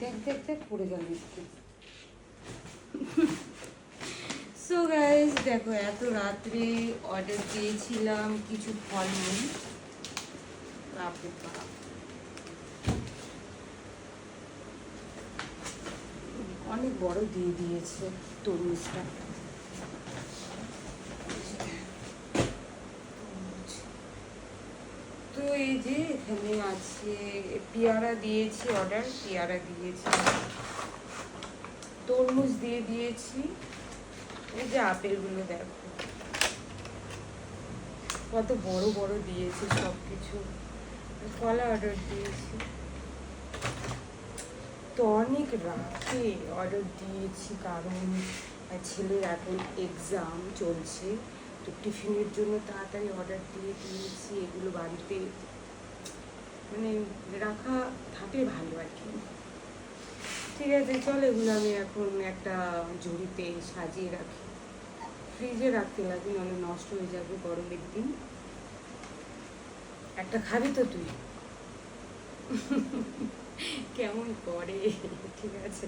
দেখ দেখ দেখ পড়ে গেল সো গাইজ দেখো এত রাত্রে অর্ডার দিয়েছিলাম কিছু ফলমূল বাপরে বাপ অনেক বড় দিয়ে দিয়েছে তরমুজটা তো এই যে এখানে আছে পেয়ারা দিয়েছি, অর্ডার, পেয়ারা দিয়েছি। তরমুজ দিয়ে দিয়েছি। এই যে আপেলগুলো দেখো। কত বড় বড় দিয়েছে সব কিছু কলা অর্ডার দিয়েছি। তো অনেক রাতে অর্ডার দিয়েছি, কারণ ছেলের এখন এক্সাম চলছে। তো টিফিনের জন্য তাড়াতাড়ি অর্ডার দিয়ে দিয়েছি। এগুলো বাড়িতে মানে রাখা থাকলে ভালো আর কি। ঠিক আছে, চল এগুলো আমি এখন একটা ঝুড়িতে সাজিয়ে রাখি। ফ্রিজে রাখতে লাগবে নাহলে নষ্ট হয়ে যাবে গরমের দিন। একটা খাবি তো তুই। কেমন করে, ঠিক আছে।